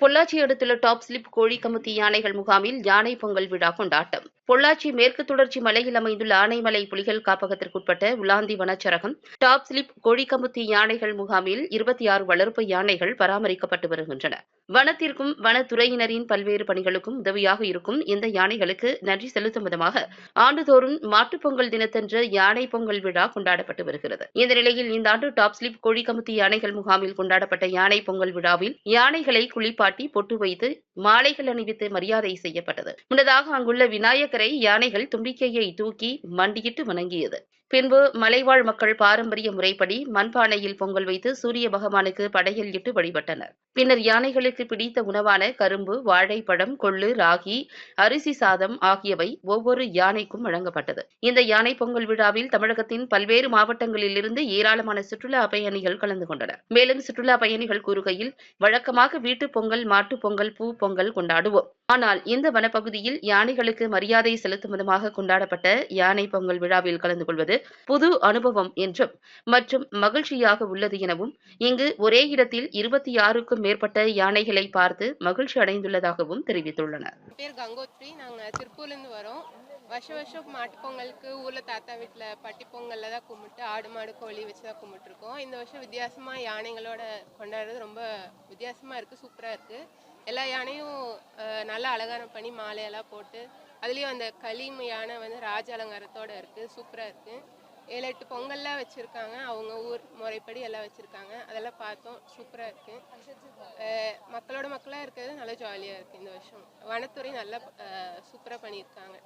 பொள்ளாச்சி அடுத்துள்ள top slip கோழி கமுத்தி யானைகள் முகாமில் யானை பொங்கல் விழா கொண்டாட்டம். பொள்ளாச்சி மேற்கு தொடர்ச்சி மலையில் அமைந்துள்ள ஆனைமலை புலிகள் காப்பகத்திற்குட்பட்ட உலாந்தி வனச்சரகம் டாப் ஸ்லிப் கோழிக்கமுத்தி யானைகள் முகாமில் இருபத்தி ஆறு வளர்ப்பு யானைகள் பராமரிக்கப்பட்டு வருகின்றன. வனத்திற்கும் வனத்துறையினரின் பல்வேறு பணிகளுக்கும் உதவியாக இருக்கும் இந்த யானைகளுக்கு நன்றி செலுத்தும் விதமாக ஆண்டுதோறும் மாட்டுப் பொங்கல் தினத்தன்று யானை பொங்கல் விழா கொண்டாடப்பட்டு வருகிறது. இந்த நிலையில் இந்த ஆண்டு டாப் ஸ்லிப் கோழிக்கமுத்தி யானைகள் முகாமில் கொண்டாடப்பட்ட யானை பொங்கல் விழாவில் யானைகளை குளிப்பாட்டி பொட்டு வைத்து மாலைகள் அணிவித்து மரியாதை செய்யப்பட்டது. முன்னதாக அங்குள்ள விநாயகர் யானைகள் தும்பிக்கையை தூக்கி மண்டியிட்டு வணங்கியது. பின்பு மலைவாழ் மக்கள் பாரம்பரிய முறைப்படி மண்பானையில் பொங்கல் வைத்து சூரிய பகவானுக்கு படையல் இட்டு வழிபட்டனர். பின்னர் யானைகளுக்கு பிடித்த உணவான கரும்பு வாழைப்பழம் கொள்ளு ராகி அரிசி சாதம் ஆகியவை ஒவ்வொரு யானைக்கும் வழங்கப்பட்டது. இந்த யானை பொங்கல் விழாவில் தமிழகத்தின் பல்வேறு மாவட்டங்களிலிருந்து ஏராளமான சுற்றுலா பயணிகள் கலந்து கொண்டனர். மேலும் சுற்றுலா பயணிகள் கூறுகையில் வழக்கமாக வீட்டு பொங்கல் மாட்டுப் பொங்கல் பூ பொங்கல் கொண்டாடுவோம். ஆனால் இந்த வனப்பகுதியில் யானைகளுக்கு மரியாதை செலுத்தும் விதமாக கொண்டாடப்பட்ட யானை பொங்கல் விழாவில் கலந்து கொள்வது புது அனுபவம் என்றும் மற்றும் மகிழ்ச்சியாக உள்ளது எனவும் இங்கு ஒரே இடத்தில் இருபத்தி ஆறுக்கும் மேற்பட்ட யானைகளை பார்த்து மகிழ்ச்சி அடைந்துள்ளதாகவும் தெரிவித்துள்ளனர். பேர் கங்கோத்ரி. நாங்கள் திருப்பூர்லேருந்து வரோம். வருஷம் வருஷம் மாட்டு பொங்கலுக்கு ஊரில் தாத்தா வீட்டில் பட்டி பொங்கலில் தான் கும்பிட்டு ஆடு மாடு கோழி வச்சு தான் கும்பிட்டுருக்கோம். இந்த வருஷம் வித்தியாசமாக யானைகளோட கொண்டாடுறது ரொம்ப வித்தியாசமாக இருக்குது சூப்பராக இருக்குது எல்லா யானையும் அஹ், நல்லா அலங்காரம் பண்ணி மாலையெல்லாம் போட்டு அதுலேயும் அந்த களிமையான வந்து ராஜ அலங்காரத்தோட இருக்குது சூப்பராக இருக்குது ஏழு எட்டு பொங்கல்லாம் வச்சுருக்காங்க அவங்க ஊர் முறைப்படி எல்லாம் வச்சுருக்காங்க. அதெல்லாம் பார்த்தோம் சூப்பராக இருக்குது மக்களோட மக்களாக இருக்கிறது நல்லா ஜாலியாக இருக்குது இந்த வருஷம். வனத்துறை நல்லா சூப்பராக பண்ணியிருக்காங்க.